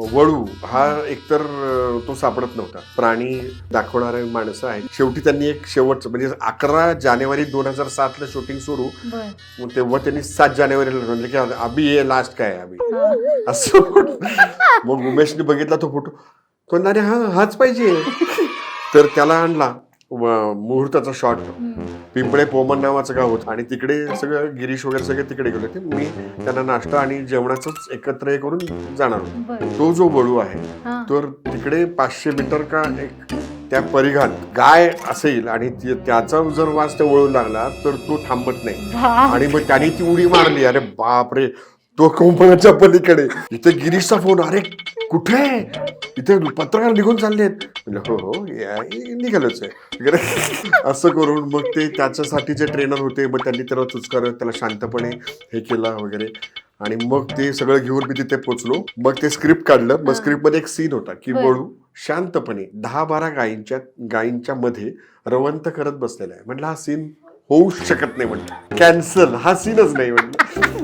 वळू हा एकतर तो सापडत नव्हता. प्राणी दाखवणारे माणसं आहेत. शेवटी त्यांनी एक शेवटचं म्हणजे अकरा जानेवारी दोन हजार सात ला शूटिंग सुरू. तेव्हा त्यांनी सात जानेवारीला म्हणजे की अभि ये लास्ट काय आहे अभि? हा. असं. मग उमेशने बघितला तो फोटो अरे हा हाच पाहिजे. तर त्याला आणला. मुहूर्ताचा शॉट. पिंपळे पोमन नावाचं गाव होतं. आणि तिकडे सगळं गिरीश वगैरे सगळे तिकडे गेले होते. मी त्यांना नाश्ता आणि जेवणाच एकत्र हे करून जाणार होतो. तो जो वळू आहे तर तिकडे पाचशे मीटर का एक त्या परिघात गाय असेल आणि त्याचा जर वास त्या वळू लागला तर तो थांबत नाही. आणि मग त्याने ती उडी मारली. अरे बापरे तो कोंपणाच्या पलीकडे. इथे गिरीशचा फोन अरे कुठे इथे पत्रकार निघून चाललेत. म्हणलं हो हो या- निघालोच आहे. वगैरे. असं करून मग ते त्याच्यासाठी जे ट्रेनर होते मग त्यांनी त्याला चुचकार त्याला शांतपणे हे केलं वगैरे. आणि मग ते सगळं घेऊन मी तिथे पोचलो. मग ते स्क्रिप्ट काढलं. मग हा. स्क्रिप्टमध्ये एक सीन होता की. वळू शांतपणे दहा बारा गायींच्या गायींच्या मध्ये रवंत करत बसलेला आहे. म्हटलं हा सीन होऊ शकत नाही. म्हटलं कॅन्सल हा सीनच नाही म्हटलं